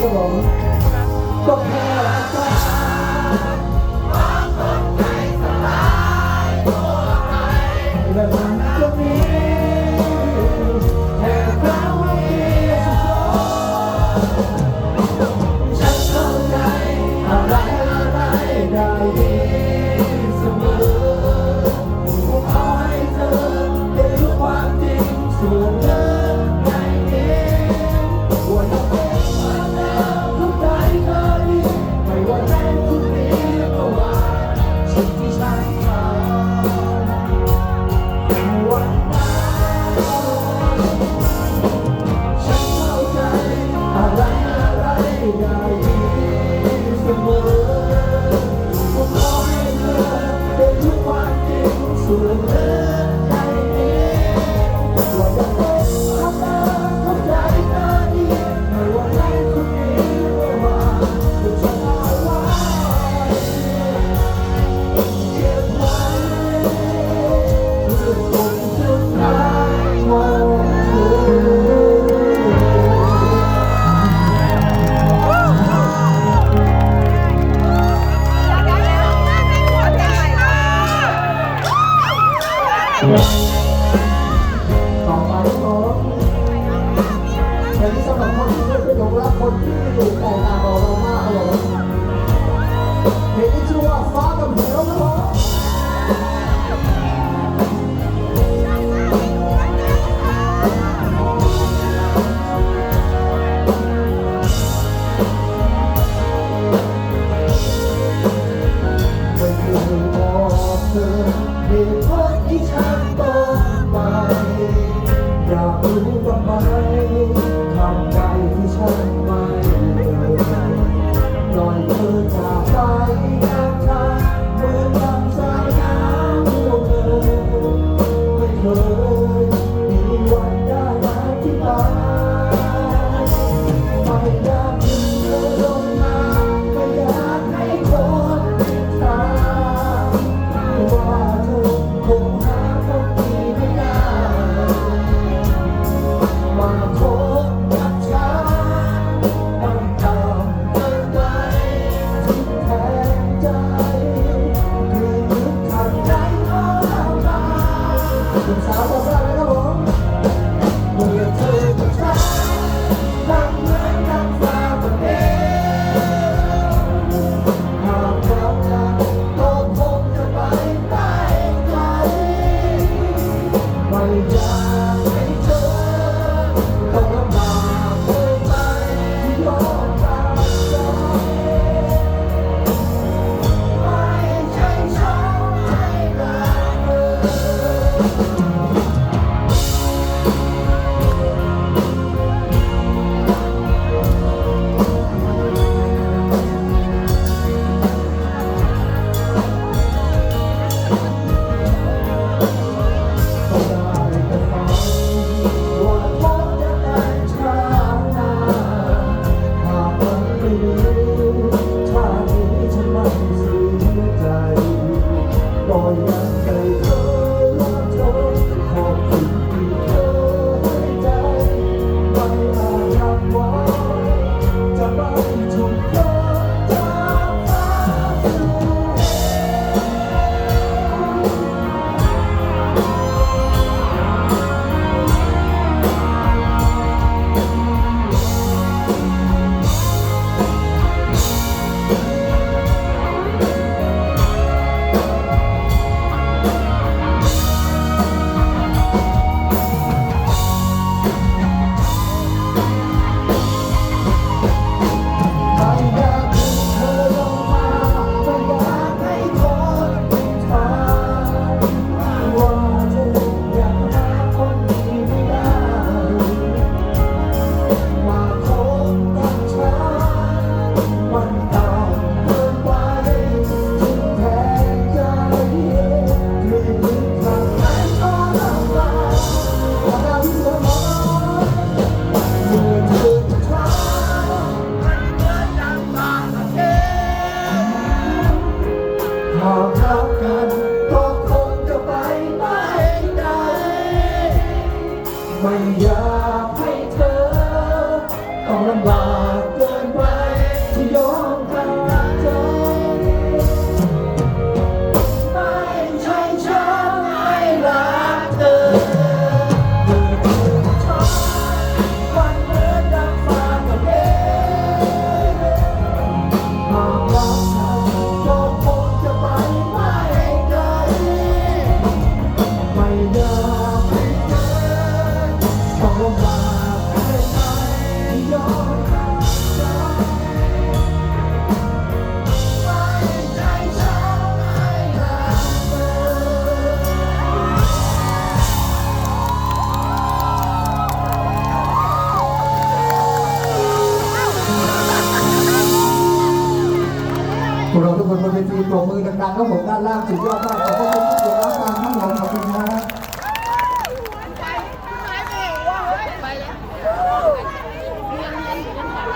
ครัผมปกเพล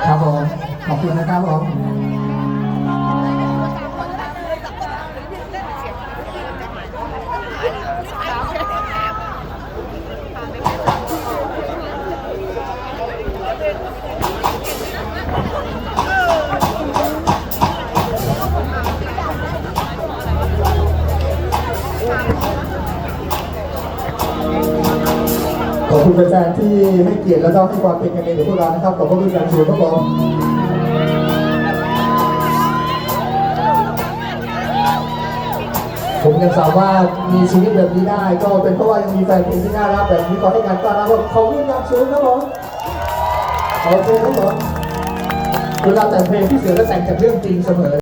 ครับผม ขอบคุณนะครับผม แฟนๆที่ให้เกียรติและก็ให้ความเป็นกันเองกับพวกเรานะครับขอบคุณอย่างสูงครับผมผมยังสามารถมีชีวิตแบบนี้ได้ ก็เป็นเพราะว่ายังมีแฟนเพลงที่น่ารักแบบนี้คอยให้การต้อนรับขอบคุณอย่างสูงครับผมโอเคครับผมเวลาแต่งเพลงพี่เสือก็แต่งจากเรื่องจริงเสมอ